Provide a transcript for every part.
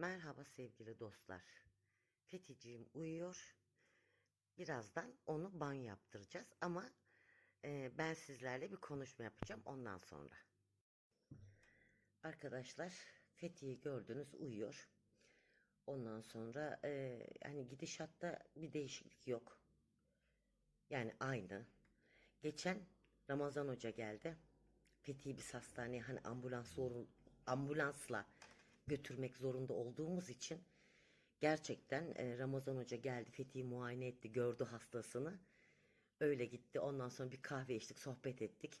Merhaba sevgili dostlar. Feticiğim uyuyor. Birazdan onu banyo yaptıracağız ama e, ben sizlerle bir konuşma yapacağım ondan sonra. Arkadaşlar Fethi'yi gördünüz uyuyor. Ondan sonra e, hani gidişatta bir değişiklik yok. Yani aynı. Geçen Ramazan Hoca geldi. Fethi'yi biz hastaneye hani ambulans ambulansla götürmek zorunda olduğumuz için gerçekten e, Ramazan Hoca geldi Fethi'yi muayene etti gördü hastasını. Öyle gitti. Ondan sonra bir kahve içtik sohbet ettik.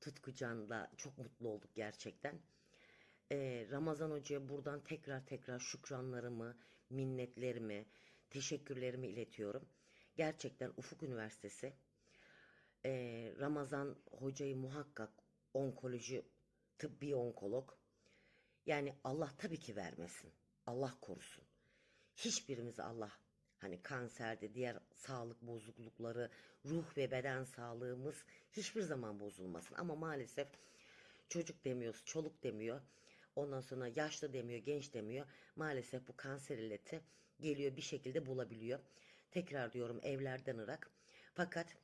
Tutkucan'la çok mutlu olduk gerçekten. E, Ramazan Hoca'ya buradan tekrar tekrar şükranlarımı minnetlerimi teşekkürlerimi iletiyorum. Gerçekten Ufuk Üniversitesi e, Ramazan hocayı muhakkak onkoloji, tıbbi onkolog. Yani Allah tabii ki vermesin. Allah korusun. Hiçbirimizi Allah hani kanserde, diğer sağlık bozuklukları, ruh ve beden sağlığımız hiçbir zaman bozulmasın. Ama maalesef çocuk demiyoruz, çoluk demiyor. Ondan sonra yaşlı demiyor, genç demiyor. Maalesef bu kanser illeti geliyor bir şekilde bulabiliyor. Tekrar diyorum evlerden ırak. Fakat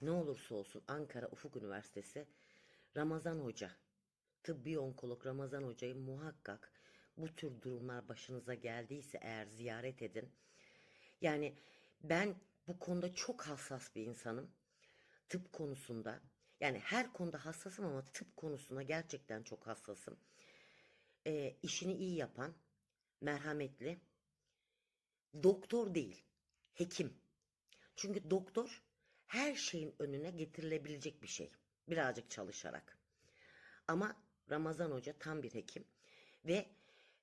ne olursa olsun Ankara Ufuk Üniversitesi Ramazan Hoca, tıbbi onkolog Ramazan Hoca'yı muhakkak bu tür durumlar başınıza geldiyse eğer ziyaret edin. Yani ben bu konuda çok hassas bir insanım. Tıp konusunda yani her konuda hassasım ama tıp konusunda gerçekten çok hassasım. Ee, işini iyi yapan, merhametli, doktor değil, hekim. Çünkü doktor her şeyin önüne getirilebilecek bir şey. Birazcık çalışarak. Ama Ramazan Hoca tam bir hekim. Ve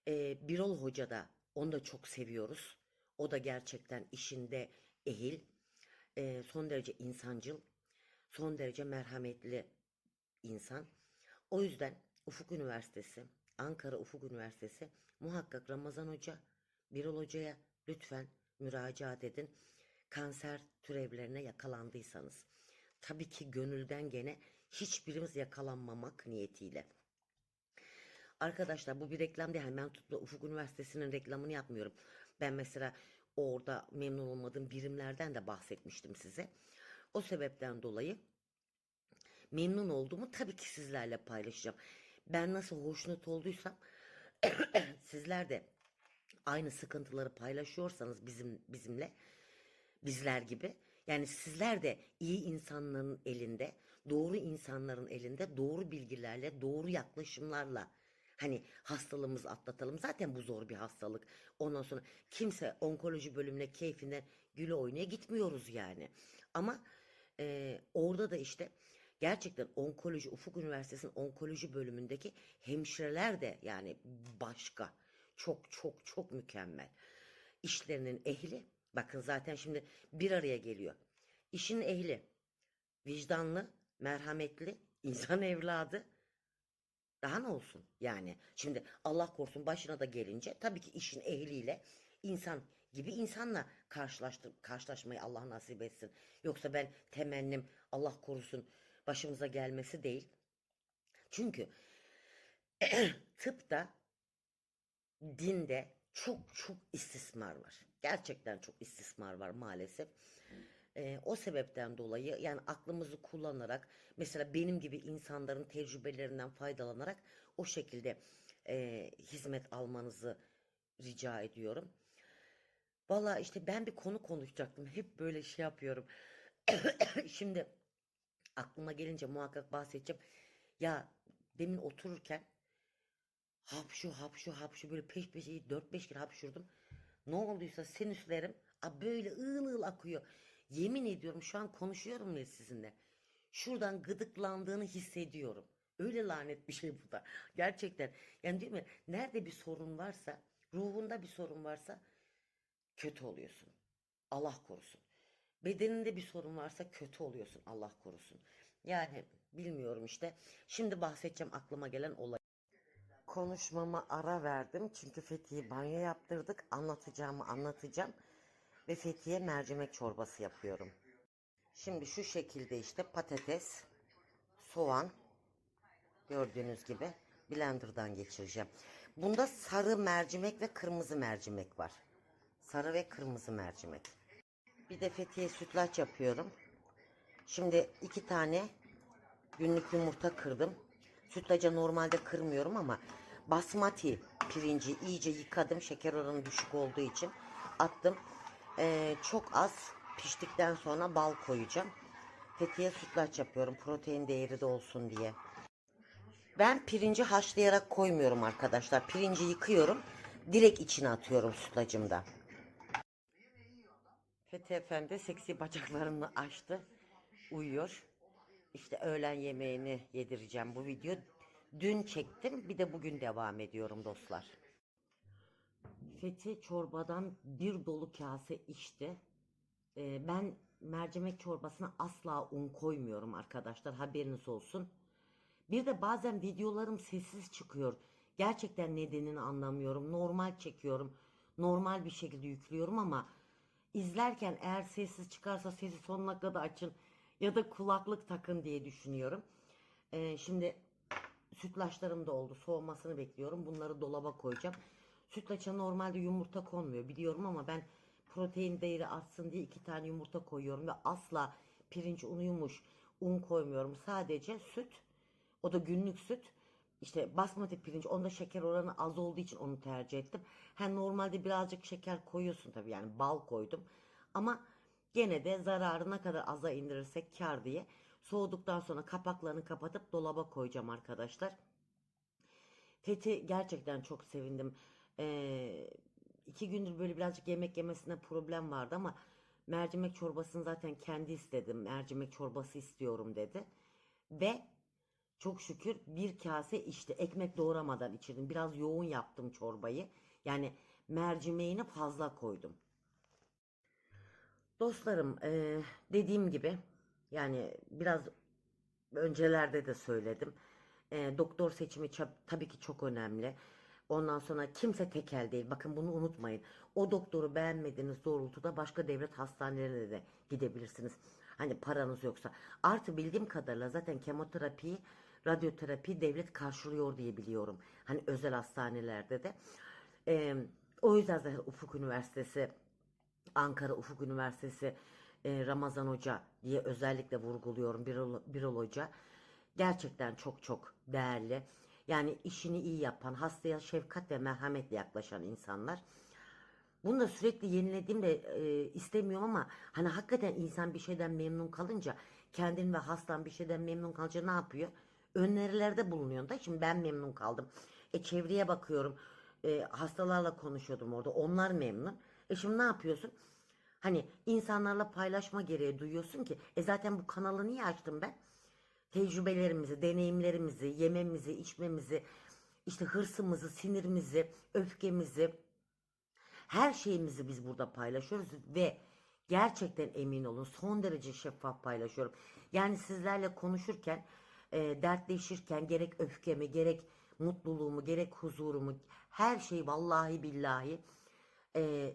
e, Birol Hoca da onu da çok seviyoruz. O da gerçekten işinde ehil. e, son derece insancıl. Son derece merhametli insan. O yüzden Ufuk Üniversitesi, Ankara Ufuk Üniversitesi muhakkak Ramazan Hoca, Birol Hoca'ya lütfen müracaat edin. Kanser türevlerine yakalandıysanız. Tabii ki gönülden gene hiçbirimiz yakalanmamak niyetiyle. Arkadaşlar bu bir reklam değil. Yani ben tutup da Ufuk Üniversitesi'nin reklamını yapmıyorum. Ben mesela orada memnun olmadığım birimlerden de bahsetmiştim size. O sebepten dolayı memnun olduğumu tabii ki sizlerle paylaşacağım. Ben nasıl hoşnut olduysam sizler de aynı sıkıntıları paylaşıyorsanız bizim bizimle bizler gibi yani sizler de iyi insanların elinde, doğru insanların elinde doğru bilgilerle, doğru yaklaşımlarla hani hastalığımızı atlatalım. Zaten bu zor bir hastalık. Ondan sonra kimse onkoloji bölümüne keyfinden güle oynaya gitmiyoruz yani. Ama e, orada da işte gerçekten onkoloji, Ufuk Üniversitesi'nin onkoloji bölümündeki hemşireler de yani başka. Çok çok çok mükemmel. İşlerinin ehli. Bakın zaten şimdi bir araya geliyor. İşin ehli, vicdanlı, merhametli, insan evladı. Daha ne olsun yani? Şimdi Allah korusun başına da gelince tabii ki işin ehliyle insan gibi insanla karşılaştır, karşılaşmayı Allah nasip etsin. Yoksa ben temennim Allah korusun başımıza gelmesi değil. Çünkü tıpta dinde çok çok istismar var. Gerçekten çok istismar var maalesef. Ee, o sebepten dolayı yani aklımızı kullanarak mesela benim gibi insanların tecrübelerinden faydalanarak o şekilde e, hizmet almanızı rica ediyorum. Valla işte ben bir konu konuşacaktım. Hep böyle şey yapıyorum. Şimdi aklıma gelince muhakkak bahsedeceğim. Ya demin otururken hapşu hapşu hapşu böyle peş peşe 4-5 kere hapşurdum. Ne olduysa sinüslerim a böyle ığıl ığıl akıyor. Yemin ediyorum şu an konuşuyorum ya sizinle. Şuradan gıdıklandığını hissediyorum. Öyle lanet bir şey bu da. Gerçekten. Yani değil mi? Nerede bir sorun varsa, ruhunda bir sorun varsa kötü oluyorsun. Allah korusun. Bedeninde bir sorun varsa kötü oluyorsun. Allah korusun. Yani bilmiyorum işte. Şimdi bahsedeceğim aklıma gelen olay. Konuşmama ara verdim çünkü Fethiye banyo yaptırdık. Anlatacağımı anlatacağım. Ve Fethiye mercimek çorbası yapıyorum. Şimdi şu şekilde işte patates, soğan gördüğünüz gibi blenderdan geçireceğim. Bunda sarı mercimek ve kırmızı mercimek var. Sarı ve kırmızı mercimek. Bir de fethiye sütlaç yapıyorum. Şimdi iki tane günlük yumurta kırdım. Sütlaca normalde kırmıyorum ama basmati pirinci iyice yıkadım. Şeker oranı düşük olduğu için attım. Ee, çok az piştikten sonra bal koyacağım. Fethiye sütlaç yapıyorum. Protein değeri de olsun diye. Ben pirinci haşlayarak koymuyorum arkadaşlar. Pirinci yıkıyorum. Direkt içine atıyorum sütlacımda. Fethi Efendi seksi bacaklarını açtı. Uyuyor. İşte öğlen yemeğini yedireceğim bu video. Dün çektim bir de bugün devam ediyorum dostlar. Fethi çorbadan bir dolu kase içti. Ee, ben mercimek çorbasına asla un koymuyorum arkadaşlar haberiniz olsun. Bir de bazen videolarım sessiz çıkıyor. Gerçekten nedenini anlamıyorum. Normal çekiyorum. Normal bir şekilde yüklüyorum ama izlerken eğer sessiz çıkarsa sesi sonuna kadar açın ya da kulaklık takın diye düşünüyorum. Ee, şimdi sütlaçlarım da oldu. Soğumasını bekliyorum. Bunları dolaba koyacağım. Sütlaça normalde yumurta konmuyor biliyorum ama ben protein değeri artsın diye iki tane yumurta koyuyorum ve asla pirinç unuymuş un koymuyorum. Sadece süt o da günlük süt. İşte basmati pirinç onda şeker oranı az olduğu için onu tercih ettim. Ha normalde birazcık şeker koyuyorsun tabii yani bal koydum. Ama gene de zararı ne kadar aza indirirsek kar diye soğuduktan sonra kapaklarını kapatıp dolaba koyacağım arkadaşlar. Fethi gerçekten çok sevindim. Ee, iki gündür böyle birazcık yemek yemesine problem vardı ama mercimek çorbasını zaten kendi istedim. Mercimek çorbası istiyorum dedi. Ve çok şükür bir kase içti. Ekmek doğramadan içirdim. Biraz yoğun yaptım çorbayı. Yani mercimeğini fazla koydum. Dostlarım eee, dediğim gibi yani biraz öncelerde de söyledim. Eee, doktor seçimi tabii ki çok önemli. Ondan sonra kimse tekel değil. Bakın bunu unutmayın. O doktoru beğenmediğiniz doğrultuda başka devlet hastanelerine de gidebilirsiniz. Hani paranız yoksa. Artı bildiğim kadarıyla zaten kemoterapiyi, radyoterapi devlet karşılıyor diye biliyorum. Hani özel hastanelerde de. Eee, o yüzden zaten Ufuk Üniversitesi Ankara Ufuk Üniversitesi Ramazan Hoca diye özellikle vurguluyorum Birol, Birol Hoca. Gerçekten çok çok değerli. Yani işini iyi yapan, hastaya şefkat ve merhametle yaklaşan insanlar. Bunu da sürekli yenilediğimde e, istemiyorum ama hani hakikaten insan bir şeyden memnun kalınca kendin ve hastan bir şeyden memnun kalınca ne yapıyor? Önerilerde bulunuyor da şimdi ben memnun kaldım. E çevreye bakıyorum. E, hastalarla konuşuyordum orada. Onlar memnun. E şimdi ne yapıyorsun? Hani insanlarla paylaşma gereği duyuyorsun ki e zaten bu kanalı niye açtım ben? Tecrübelerimizi, deneyimlerimizi, yememizi, içmemizi, işte hırsımızı, sinirimizi, öfkemizi, her şeyimizi biz burada paylaşıyoruz ve gerçekten emin olun son derece şeffaf paylaşıyorum. Yani sizlerle konuşurken, e, dertleşirken gerek öfkemi, gerek mutluluğumu, gerek huzurumu, her şeyi vallahi billahi e,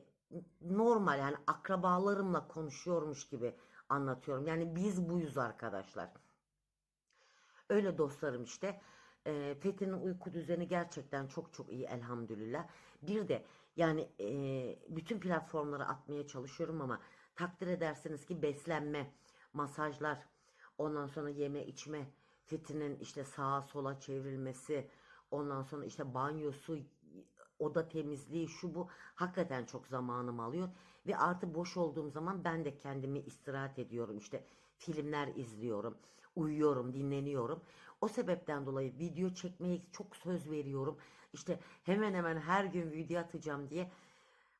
normal yani akrabalarımla konuşuyormuş gibi anlatıyorum. Yani biz buyuz arkadaşlar. Öyle dostlarım işte. E, Fethi'nin uyku düzeni gerçekten çok çok iyi elhamdülillah. Bir de yani e, bütün platformlara atmaya çalışıyorum ama takdir edersiniz ki beslenme, masajlar, ondan sonra yeme içme, Fethi'nin işte sağa sola çevrilmesi, ondan sonra işte banyosu, oda temizliği şu bu hakikaten çok zamanımı alıyor. Ve artı boş olduğum zaman ben de kendimi istirahat ediyorum. İşte filmler izliyorum, uyuyorum, dinleniyorum. O sebepten dolayı video çekmeye çok söz veriyorum. İşte hemen hemen her gün video atacağım diye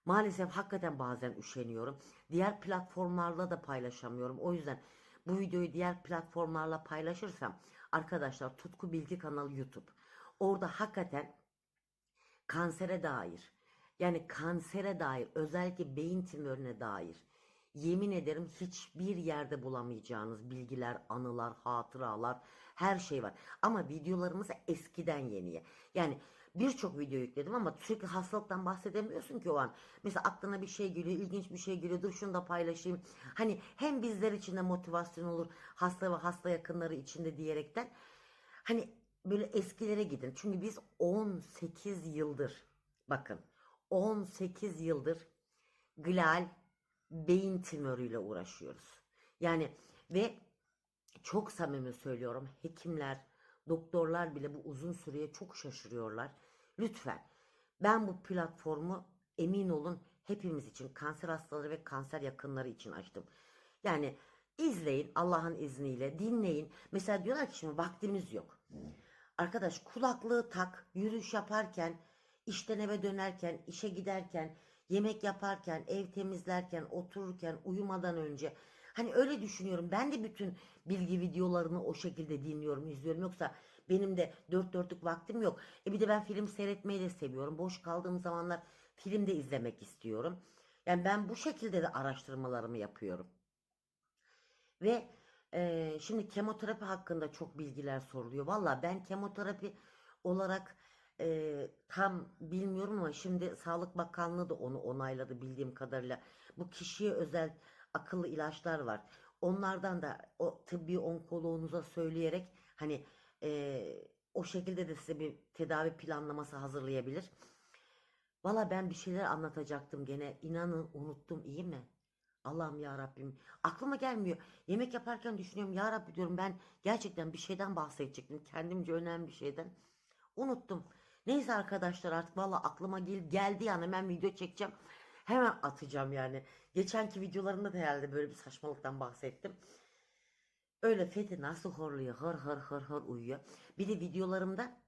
maalesef hakikaten bazen üşeniyorum. Diğer platformlarla da paylaşamıyorum. O yüzden bu videoyu diğer platformlarla paylaşırsam arkadaşlar Tutku Bilgi kanalı YouTube. Orada hakikaten kansere dair yani kansere dair özellikle beyin tümörüne dair yemin ederim hiçbir yerde bulamayacağınız bilgiler, anılar, hatıralar her şey var. Ama videolarımız eskiden yeniye. Yani birçok video yükledim ama sürekli hastalıktan bahsedemiyorsun ki o an. Mesela aklına bir şey geliyor, ilginç bir şey geliyor. Dur şunu da paylaşayım. Hani hem bizler için de motivasyon olur, hasta ve hasta yakınları için de diyerekten. Hani böyle eskilere gidin. Çünkü biz 18 yıldır bakın 18 yıldır glal beyin tümörüyle uğraşıyoruz. Yani ve çok samimi söylüyorum hekimler, doktorlar bile bu uzun süreye çok şaşırıyorlar. Lütfen ben bu platformu emin olun hepimiz için kanser hastaları ve kanser yakınları için açtım. Yani izleyin Allah'ın izniyle dinleyin. Mesela diyorlar ki şimdi vaktimiz yok. Arkadaş kulaklığı tak, yürüyüş yaparken, işten eve dönerken, işe giderken, yemek yaparken, ev temizlerken, otururken, uyumadan önce. Hani öyle düşünüyorum. Ben de bütün bilgi videolarını o şekilde dinliyorum, izliyorum. Yoksa benim de dört dörtlük vaktim yok. E bir de ben film seyretmeyi de seviyorum. Boş kaldığım zamanlar film de izlemek istiyorum. Yani ben bu şekilde de araştırmalarımı yapıyorum. Ve e, şimdi kemoterapi hakkında çok bilgiler soruluyor. Valla ben kemoterapi olarak e, tam bilmiyorum ama şimdi Sağlık Bakanlığı da onu onayladı bildiğim kadarıyla. Bu kişiye özel akıllı ilaçlar var. Onlardan da o tıbbi onkoloğunuza söyleyerek hani e, o şekilde de size bir tedavi planlaması hazırlayabilir. Valla ben bir şeyler anlatacaktım gene. İnanın unuttum iyi mi? Allah'ım ya Rabbim. Aklıma gelmiyor. Yemek yaparken düşünüyorum ya Rabbi diyorum ben gerçekten bir şeyden bahsedecektim. Kendimce önemli bir şeyden. Unuttum. Neyse arkadaşlar artık valla aklıma gel geldi yani hemen video çekeceğim. Hemen atacağım yani. Geçenki videolarımda da herhalde böyle bir saçmalıktan bahsettim. Öyle Fethi nasıl horluyor hır hır hır hır uyuyor. Bir de videolarımda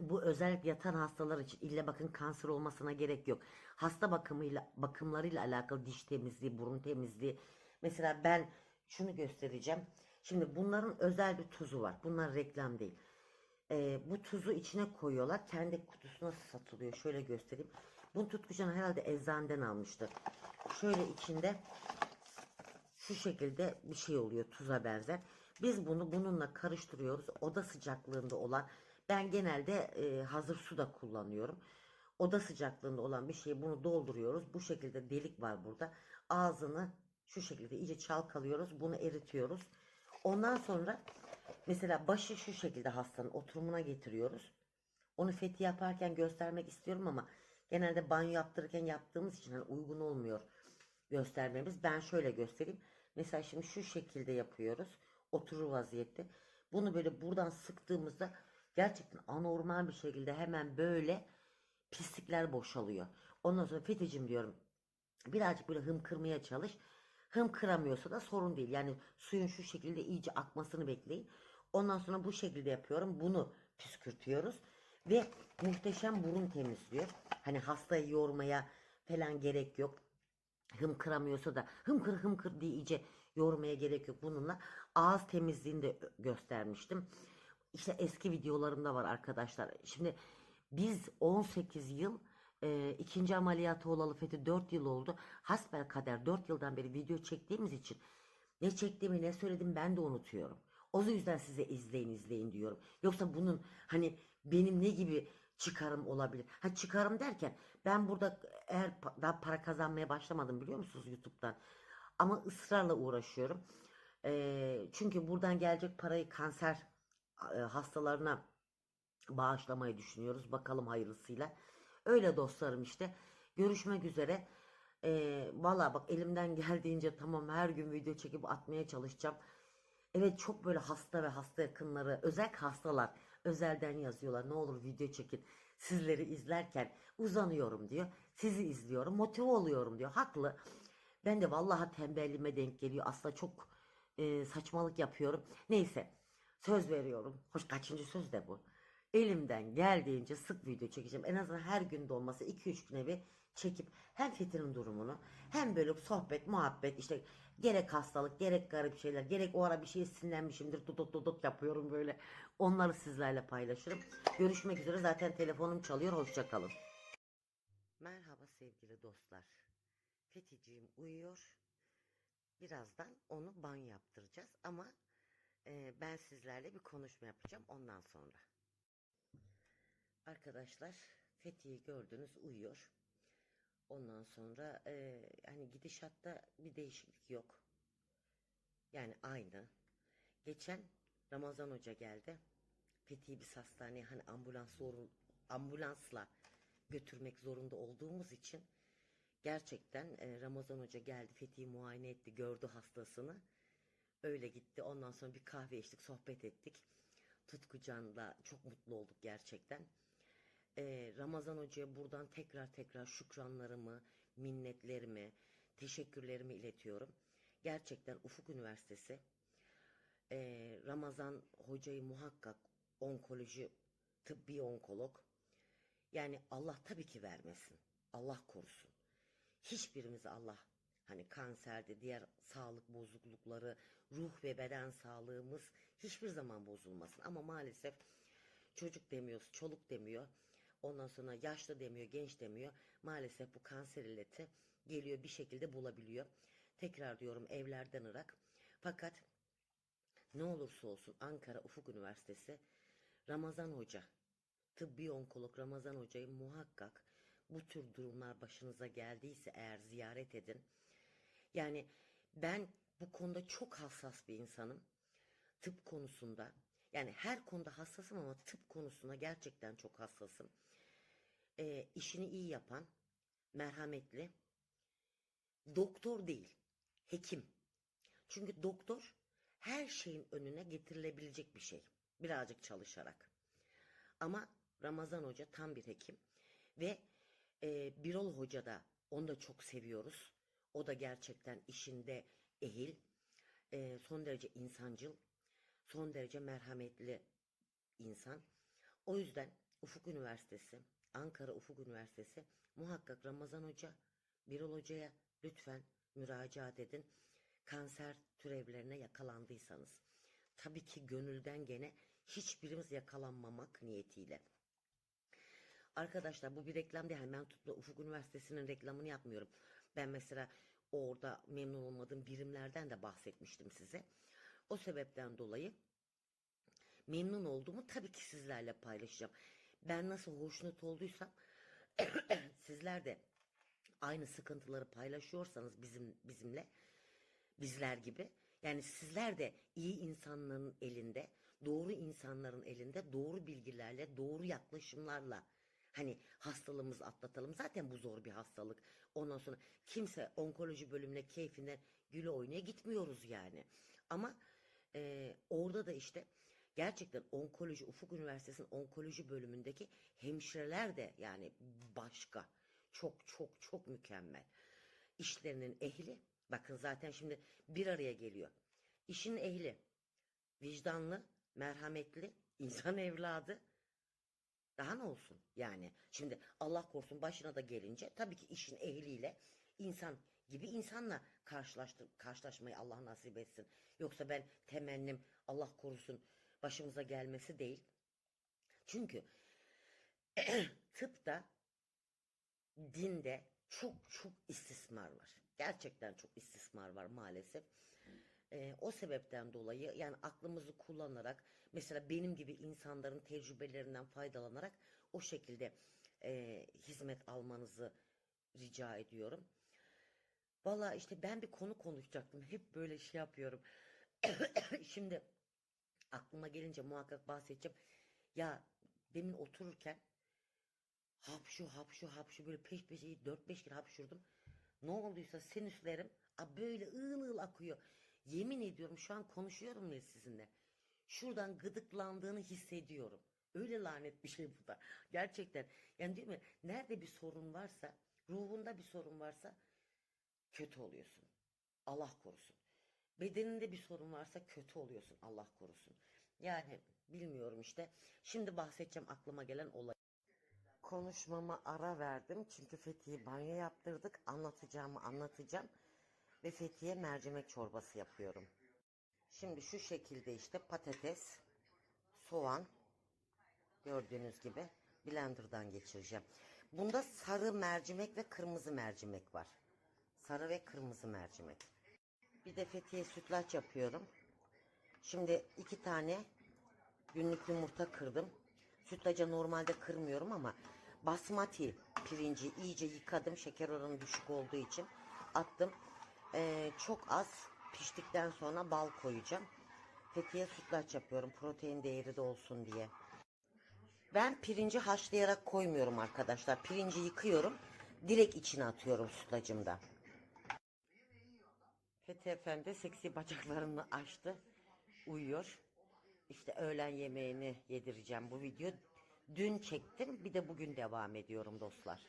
bu özellikle yatan hastalar için illa bakın kanser olmasına gerek yok. Hasta bakımıyla bakımlarıyla alakalı diş temizliği, burun temizliği. Mesela ben şunu göstereceğim. Şimdi bunların özel bir tuzu var. Bunlar reklam değil. Ee, bu tuzu içine koyuyorlar. Kendi kutusuna satılıyor. Şöyle göstereyim. Bunu Tutkucan herhalde eczaneden almıştı. Şöyle içinde şu şekilde bir şey oluyor tuza benzer. Biz bunu bununla karıştırıyoruz. Oda sıcaklığında olan ben genelde e, hazır su da kullanıyorum. Oda sıcaklığında olan bir şeyi bunu dolduruyoruz. Bu şekilde delik var burada. Ağzını şu şekilde iyice çalkalıyoruz. Bunu eritiyoruz. Ondan sonra mesela başı şu şekilde hastanın oturumuna getiriyoruz. Onu fethi yaparken göstermek istiyorum ama genelde banyo yaptırırken yaptığımız için hani uygun olmuyor göstermemiz. Ben şöyle göstereyim. Mesela şimdi şu şekilde yapıyoruz. Oturur vaziyette. Bunu böyle buradan sıktığımızda gerçekten anormal bir şekilde hemen böyle pislikler boşalıyor. Ondan sonra Fethicim diyorum birazcık böyle hımkırmaya çalış. Hımkıramıyorsa da sorun değil. Yani suyun şu şekilde iyice akmasını bekleyin. Ondan sonra bu şekilde yapıyorum. Bunu püskürtüyoruz. Ve muhteşem burun temizliyor. Hani hastayı yormaya falan gerek yok. Hımkıramıyorsa da hımkır hımkır diye iyice yormaya gerek yok bununla. Ağız temizliğini de göstermiştim. İşte eski videolarımda var arkadaşlar. Şimdi biz 18 yıl e, ikinci ameliyatı olalı Fethi 4 yıl oldu. Hasbel kader 4 yıldan beri video çektiğimiz için ne çektiğimi ne söyledim ben de unutuyorum. O yüzden size izleyin izleyin diyorum. Yoksa bunun hani benim ne gibi çıkarım olabilir? Ha çıkarım derken ben burada eğer daha para kazanmaya başlamadım biliyor musunuz YouTube'dan? Ama ısrarla uğraşıyorum. Ee, çünkü buradan gelecek parayı kanser e, hastalarına bağışlamayı düşünüyoruz. Bakalım hayırlısıyla. Öyle dostlarım işte. Görüşmek üzere. Ee, Valla bak elimden geldiğince tamam her gün video çekip atmaya çalışacağım. Evet çok böyle hasta ve hasta yakınları özellikle hastalar özelden yazıyorlar. Ne olur video çekin. Sizleri izlerken uzanıyorum diyor. Sizi izliyorum motive oluyorum diyor. Haklı. Ben de vallahi tembelliğime denk geliyor. Aslında çok e, saçmalık yapıyorum. Neyse söz veriyorum. Hoş kaçıncı söz de bu. Elimden geldiğince sık video çekeceğim. En azından her gün de olmasa 2-3 güne bir çekip hem Fethi'nin durumunu hem böyle sohbet, muhabbet işte gerek hastalık, gerek garip şeyler, gerek o ara bir şeye sinirlenmişimdir. Duduk duduk yapıyorum böyle. Onları sizlerle paylaşırım. Görüşmek üzere. Zaten telefonum çalıyor. Hoşçakalın. Merhaba sevgili dostlar. Fethiciğim uyuyor. Birazdan onu banyo yaptıracağız ama e, ben sizlerle bir konuşma yapacağım ondan sonra. Arkadaşlar Fethi'yi gördünüz uyuyor. Ondan sonra e, hani gidişatta bir değişiklik yok. Yani aynı. Geçen Ramazan Hoca geldi. Fethi'yi biz hastaneye hani ambulans zorun, ambulansla götürmek zorunda olduğumuz için gerçekten e, Ramazan Hoca geldi Fethi'yi muayene etti gördü hastasını. Öyle gitti ondan sonra bir kahve içtik sohbet ettik. Tutkucan'la çok mutlu olduk gerçekten. E, Ramazan Hoca'ya buradan tekrar tekrar şükranlarımı, minnetlerimi, teşekkürlerimi iletiyorum. Gerçekten Ufuk Üniversitesi e, Ramazan hocayı muhakkak onkoloji, tıbbi onkolog. Yani Allah tabii ki vermesin. Allah korusun. Hiçbirimizi Allah hani kanserde, diğer sağlık bozuklukları, ruh ve beden sağlığımız hiçbir zaman bozulmasın. Ama maalesef çocuk demiyoruz, çoluk demiyor. Ondan sonra yaşlı demiyor, genç demiyor. Maalesef bu kanser illeti geliyor bir şekilde bulabiliyor. Tekrar diyorum evlerden ırak. Fakat ne olursa olsun Ankara Ufuk Üniversitesi Ramazan Hoca, tıbbi onkolog Ramazan Hoca'yı muhakkak bu tür durumlar başınıza geldiyse eğer ziyaret edin. Yani ben bu konuda çok hassas bir insanım. Tıp konusunda. Yani her konuda hassasım ama tıp konusunda gerçekten çok hassasım. Ee, işini iyi yapan, merhametli, doktor değil, hekim. Çünkü doktor her şeyin önüne getirilebilecek bir şey. Birazcık çalışarak. Ama Ramazan Hoca tam bir hekim. Ve e, Birol Hoca da onu da çok seviyoruz. O da gerçekten işinde ehil, e, son derece insancıl, son derece merhametli insan. O yüzden Ufuk Üniversitesi, Ankara Ufuk Üniversitesi muhakkak Ramazan Hoca, Birol Hoca'ya lütfen müracaat edin. Kanser türevlerine yakalandıysanız. Tabii ki gönülden gene hiçbirimiz yakalanmamak niyetiyle. Arkadaşlar bu bir reklam değil. Tutup da Ufuk Üniversitesi'nin reklamını yapmıyorum. Ben mesela orada memnun olmadığım birimlerden de bahsetmiştim size. O sebepten dolayı memnun olduğumu tabii ki sizlerle paylaşacağım. Ben nasıl hoşnut olduysam sizler de aynı sıkıntıları paylaşıyorsanız bizim bizimle bizler gibi yani sizler de iyi insanların elinde, doğru insanların elinde doğru bilgilerle, doğru yaklaşımlarla hani hastalığımızı atlatalım. Zaten bu zor bir hastalık. Ondan sonra kimse onkoloji bölümüne keyfinden güle oynaya gitmiyoruz yani. Ama e, orada da işte gerçekten onkoloji, Ufuk Üniversitesi'nin onkoloji bölümündeki hemşireler de yani başka. Çok çok çok mükemmel. İşlerinin ehli. Bakın zaten şimdi bir araya geliyor. İşin ehli, vicdanlı, merhametli, insan evladı. Daha ne olsun yani? Şimdi Allah korusun başına da gelince tabii ki işin ehliyle insan gibi insanla karşılaştır, karşılaşmayı Allah nasip etsin. Yoksa ben temennim Allah korusun başımıza gelmesi değil. Çünkü tıpta dinde çok çok istismar var. Gerçekten çok istismar var maalesef. Ee, o sebepten dolayı yani aklımızı kullanarak mesela benim gibi insanların tecrübelerinden faydalanarak o şekilde e, hizmet almanızı rica ediyorum. Valla işte ben bir konu konuşacaktım. Hep böyle şey yapıyorum. Şimdi aklıma gelince muhakkak bahsedeceğim. Ya demin otururken hapşu hapşu hapşu böyle peş peşe 4-5 kere hapşurdum. Ne olduysa sinüslerim a böyle ığıl ığıl akıyor. Yemin ediyorum şu an konuşuyorum ya sizinle. Şuradan gıdıklandığını hissediyorum. Öyle lanet bir şey bu da. Gerçekten. Yani değil mi? Nerede bir sorun varsa, ruhunda bir sorun varsa kötü oluyorsun. Allah korusun. Bedeninde bir sorun varsa kötü oluyorsun. Allah korusun. Yani bilmiyorum işte. Şimdi bahsedeceğim aklıma gelen olay. Konuşmama ara verdim çünkü Fethiye banyo yaptırdık. Anlatacağımı anlatacağım. Ve Fethiye mercimek çorbası yapıyorum. Şimdi şu şekilde işte patates, soğan gördüğünüz gibi blenderdan geçireceğim. Bunda sarı mercimek ve kırmızı mercimek var. Sarı ve kırmızı mercimek. Bir de Fethiye sütlaç yapıyorum. Şimdi iki tane günlük yumurta kırdım. Sütlaca normalde kırmıyorum ama basmati pirinci iyice yıkadım. Şeker oranı düşük olduğu için attım. Ee, çok az piştikten sonra bal koyacağım. Fethiye sütlaç yapıyorum. Protein değeri de olsun diye. Ben pirinci haşlayarak koymuyorum arkadaşlar. Pirinci yıkıyorum. Direkt içine atıyorum sütlacımda. Fethi Efendi seksi bacaklarını açtı. Uyuyor. İşte öğlen yemeğini yedireceğim bu video. Dün çektim bir de bugün devam ediyorum dostlar.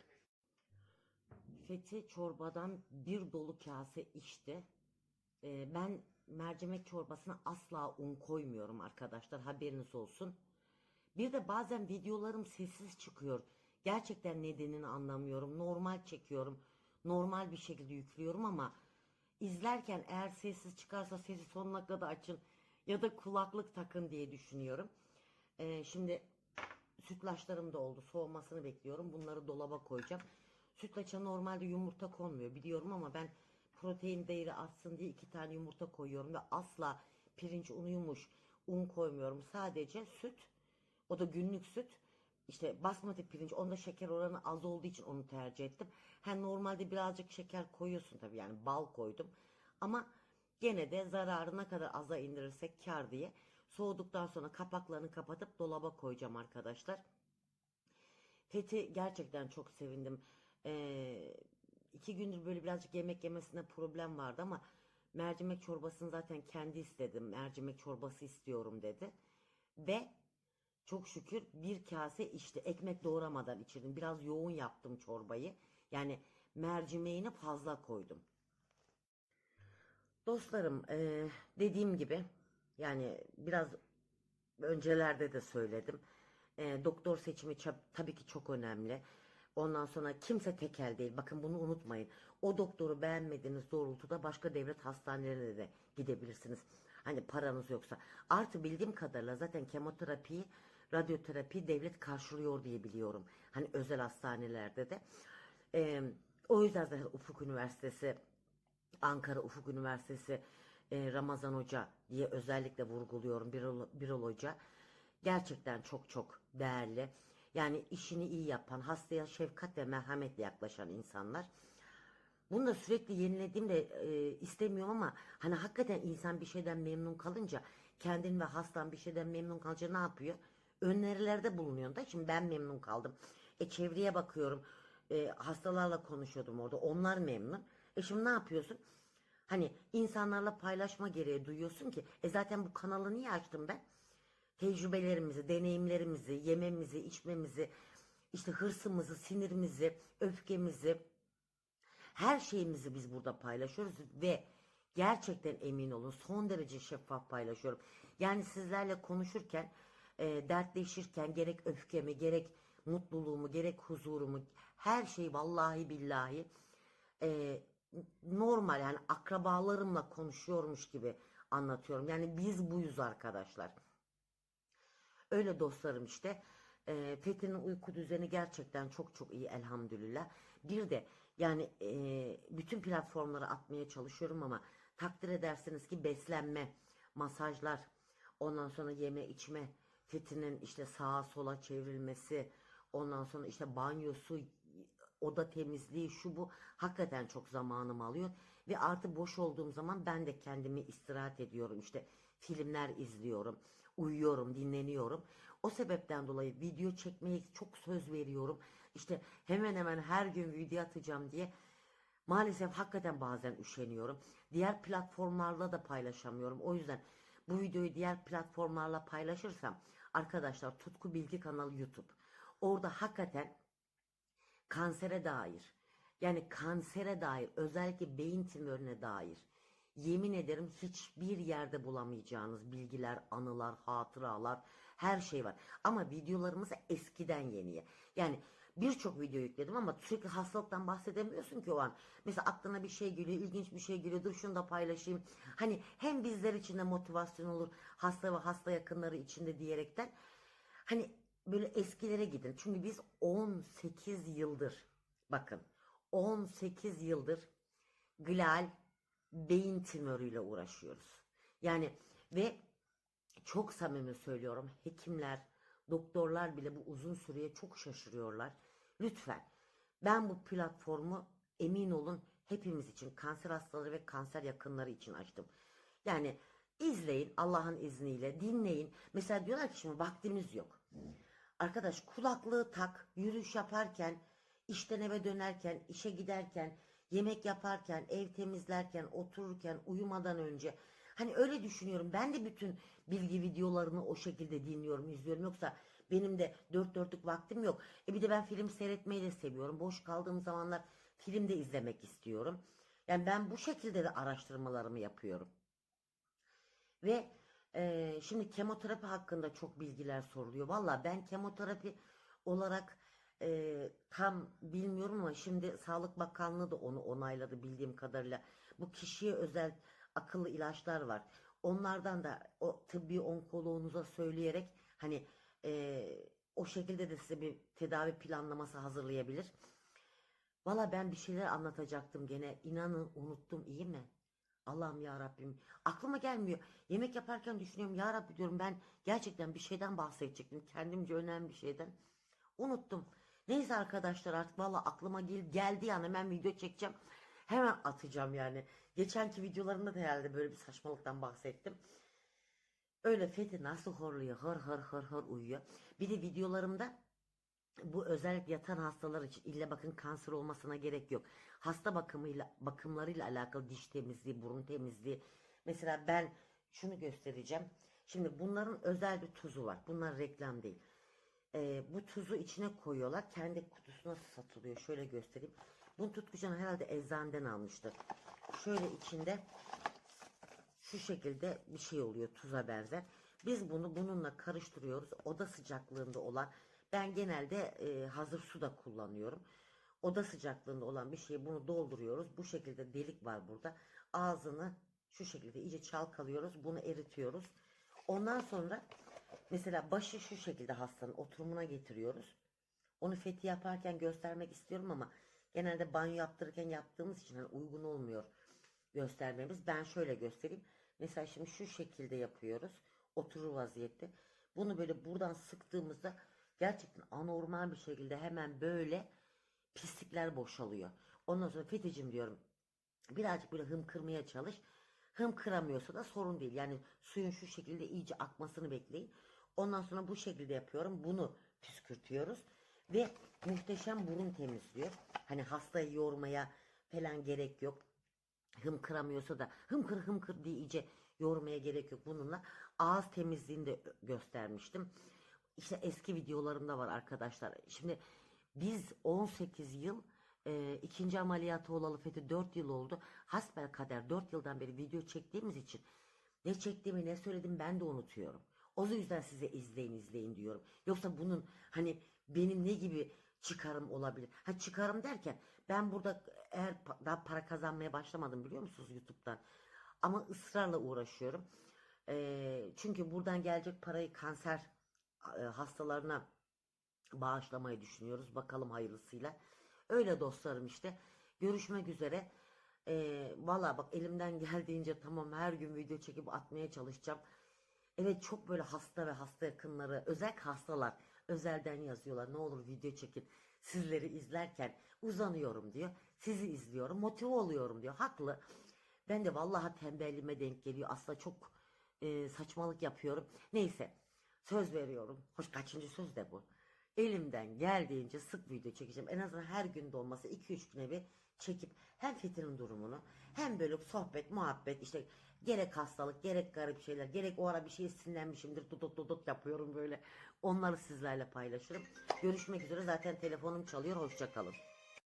Fethi çorbadan bir dolu kase içti. Ee, ben mercimek çorbasına asla un koymuyorum arkadaşlar haberiniz olsun. Bir de bazen videolarım sessiz çıkıyor. Gerçekten nedenini anlamıyorum. Normal çekiyorum. Normal bir şekilde yüklüyorum ama izlerken eğer sessiz çıkarsa sesi sonuna kadar açın ya da kulaklık takın diye düşünüyorum. Ee, şimdi sütlaçlarım da oldu. Soğumasını bekliyorum. Bunları dolaba koyacağım. Sütlaça normalde yumurta konmuyor biliyorum ama ben protein değeri artsın diye iki tane yumurta koyuyorum ve asla pirinç unuymuş un koymuyorum. Sadece süt o da günlük süt. İşte basmati pirinç onda şeker oranı az olduğu için onu tercih ettim. Hem normalde birazcık şeker koyuyorsun tabii yani bal koydum. Ama gene de zararına kadar aza indirirsek kar diye soğuduktan sonra kapaklarını kapatıp dolaba koyacağım arkadaşlar. Fethi gerçekten çok sevindim. Ee, iki gündür böyle birazcık yemek yemesinde problem vardı ama mercimek çorbasını zaten kendi istedim. Mercimek çorbası istiyorum dedi. Ve çok şükür bir kase içti. Ekmek doğramadan içirdim. Biraz yoğun yaptım çorbayı. Yani mercimeğini fazla koydum. Dostlarım eee, dediğim gibi yani biraz öncelerde de söyledim. Eee, doktor seçimi tabii ki çok önemli. Ondan sonra kimse tekel değil. Bakın bunu unutmayın. O doktoru beğenmediğiniz doğrultuda başka devlet hastanelerine de gidebilirsiniz. Hani paranız yoksa. Artı bildiğim kadarıyla zaten kemoterapiyi, radyoterapi devlet karşılıyor diye biliyorum. Hani özel hastanelerde de. Eee, o yüzden zaten Ufuk Üniversitesi Ankara Ufuk Üniversitesi e, Ramazan Hoca diye özellikle vurguluyorum Birol, Birol Hoca. Gerçekten çok çok değerli. Yani işini iyi yapan, hastaya şefkat ve merhametle yaklaşan insanlar. Bunu da sürekli yenilediğimde e, istemiyorum ama hani hakikaten insan bir şeyden memnun kalınca kendin ve hastan bir şeyden memnun kalınca ne yapıyor? Önerilerde bulunuyor da şimdi ben memnun kaldım. E çevreye bakıyorum. E, hastalarla konuşuyordum orada. Onlar memnun. E şimdi ne yapıyorsun? Hani insanlarla paylaşma gereği duyuyorsun ki e zaten bu kanalı niye açtım ben? Tecrübelerimizi, deneyimlerimizi, yememizi, içmemizi, işte hırsımızı, sinirimizi, öfkemizi, her şeyimizi biz burada paylaşıyoruz ve gerçekten emin olun son derece şeffaf paylaşıyorum. Yani sizlerle konuşurken, e, dertleşirken gerek öfkemi, gerek mutluluğumu, gerek huzurumu, her şeyi vallahi billahi e, normal yani akrabalarımla konuşuyormuş gibi anlatıyorum. Yani biz buyuz arkadaşlar. Öyle dostlarım işte. E, Fethi'nin uyku düzeni gerçekten çok çok iyi elhamdülillah. Bir de yani e, bütün platformlara atmaya çalışıyorum ama takdir edersiniz ki beslenme, masajlar, ondan sonra yeme içme, Fethi'nin işte sağa sola çevrilmesi, ondan sonra işte banyosu, oda temizliği şu bu hakikaten çok zamanımı alıyor. Ve artı boş olduğum zaman ben de kendimi istirahat ediyorum. İşte filmler izliyorum uyuyorum dinleniyorum. O sebepten dolayı video çekmeye çok söz veriyorum. İşte hemen hemen her gün video atacağım diye maalesef hakikaten bazen üşeniyorum. Diğer platformlarla da paylaşamıyorum. O yüzden bu videoyu diğer platformlarla paylaşırsam arkadaşlar Tutku Bilgi kanalı YouTube orada hakikaten kansere dair yani kansere dair özellikle beyin tümörüne dair yemin ederim hiçbir yerde bulamayacağınız bilgiler, anılar, hatıralar her şey var. Ama videolarımız eskiden yeniye. Yani birçok video yükledim ama sürekli hastalıktan bahsedemiyorsun ki o an. Mesela aklına bir şey geliyor, ilginç bir şey geliyor. Dur şunu da paylaşayım. Hani hem bizler için de motivasyon olur, hasta ve hasta yakınları için de diyerekten. Hani böyle eskilere gidin. Çünkü biz 18 yıldır bakın 18 yıldır glal beyin tümörüyle uğraşıyoruz. Yani ve çok samimi söylüyorum hekimler, doktorlar bile bu uzun süreye çok şaşırıyorlar. Lütfen ben bu platformu emin olun hepimiz için kanser hastaları ve kanser yakınları için açtım. Yani izleyin Allah'ın izniyle dinleyin. Mesela diyorlar ki şimdi vaktimiz yok. Arkadaş kulaklığı tak, yürüyüş yaparken, işten eve dönerken, işe giderken, yemek yaparken, ev temizlerken, otururken, uyumadan önce. Hani öyle düşünüyorum. Ben de bütün bilgi videolarını o şekilde dinliyorum, izliyorum. Yoksa benim de dört dörtlük vaktim yok. E bir de ben film seyretmeyi de seviyorum. Boş kaldığım zamanlar film de izlemek istiyorum. Yani ben bu şekilde de araştırmalarımı yapıyorum. Ve e, şimdi kemoterapi hakkında çok bilgiler soruluyor. Valla ben kemoterapi olarak e, tam bilmiyorum ama şimdi Sağlık Bakanlığı da onu onayladı bildiğim kadarıyla. Bu kişiye özel akıllı ilaçlar var. Onlardan da o tıbbi onkoloğunuza söyleyerek hani e, o şekilde de size bir tedavi planlaması hazırlayabilir. Valla ben bir şeyler anlatacaktım gene. İnanın unuttum iyi mi? Allah'ım ya Rabbim. Aklıma gelmiyor. Yemek yaparken düşünüyorum ya Rabbi diyorum ben gerçekten bir şeyden bahsedecektim. Kendimce önemli bir şeyden. Unuttum. Neyse arkadaşlar artık valla aklıma gel geldi yani hemen video çekeceğim. Hemen atacağım yani. Geçenki videolarımda da herhalde böyle bir saçmalıktan bahsettim. Öyle Fethi nasıl horluyor hır hır hır hır uyuyor. Bir de videolarımda bu özellikle yatan hastalar için illa bakın kanser olmasına gerek yok. Hasta bakımıyla bakımlarıyla alakalı diş temizliği, burun temizliği. Mesela ben şunu göstereceğim. Şimdi bunların özel bir tuzu var. Bunlar reklam değil. Ee, bu tuzu içine koyuyorlar. Kendi kutusuna satılıyor. Şöyle göstereyim. Bunu Tutkucan herhalde eczaneden almıştır. Şöyle içinde şu şekilde bir şey oluyor tuza benzer. Biz bunu bununla karıştırıyoruz. Oda sıcaklığında olan ben genelde e, hazır su da kullanıyorum. Oda sıcaklığında olan bir şeyi bunu dolduruyoruz. Bu şekilde delik var burada. Ağzını şu şekilde iyice çalkalıyoruz. Bunu eritiyoruz. Ondan sonra mesela başı şu şekilde hastanın oturumuna getiriyoruz. Onu fethi yaparken göstermek istiyorum ama genelde banyo yaptırırken yaptığımız için hani uygun olmuyor göstermemiz. Ben şöyle göstereyim. Mesela şimdi şu şekilde yapıyoruz. Oturur vaziyette. Bunu böyle buradan sıktığımızda gerçekten anormal bir şekilde hemen böyle pislikler boşalıyor. Ondan sonra Fethicim diyorum birazcık böyle hımkırmaya çalış. Hımkıramıyorsa da sorun değil. Yani suyun şu şekilde iyice akmasını bekleyin. Ondan sonra bu şekilde yapıyorum. Bunu püskürtüyoruz. Ve muhteşem burun temizliyor. Hani hastayı yormaya falan gerek yok hımkıramıyorsa da hımkır hımkır diye iyice yormaya gerek yok bununla. Ağız temizliğini de göstermiştim. İşte eski videolarımda var arkadaşlar. Şimdi biz 18 yıl e, ikinci ameliyatı olalı Fethi 4 yıl oldu. Hasbel kader 4 yıldan beri video çektiğimiz için ne çektiğimi ne söyledim ben de unutuyorum. O yüzden size izleyin izleyin diyorum. Yoksa bunun hani benim ne gibi çıkarım olabilir? Ha çıkarım derken ben burada eğer daha para kazanmaya başlamadım biliyor musunuz YouTube'dan? Ama ısrarla uğraşıyorum. Ee, çünkü buradan gelecek parayı kanser e, hastalarına bağışlamayı düşünüyoruz. Bakalım hayırlısıyla. Öyle dostlarım işte. Görüşmek üzere. Ee, Valla bak elimden geldiğince tamam her gün video çekip atmaya çalışacağım. Evet çok böyle hasta ve hasta yakınları özellikle hastalar özelden yazıyorlar. Ne olur video çekin. Sizleri izlerken uzanıyorum diyor. Sizi izliyorum motive oluyorum diyor. Haklı. Ben de vallahi tembelliğime denk geliyor. Aslında çok e, saçmalık yapıyorum. Neyse söz veriyorum. Hoş kaçıncı söz de bu? Elimden geldiğince sık video çekeceğim. En azından her gün de olmasa 2-3 güne bir çekip hem Fethi'nin durumunu hem böyle sohbet muhabbet işte gerek hastalık gerek garip şeyler gerek o ara bir şey sinirlenmişimdir tut tut yapıyorum böyle onları sizlerle paylaşırım. Görüşmek üzere zaten telefonum çalıyor hoşçakalın.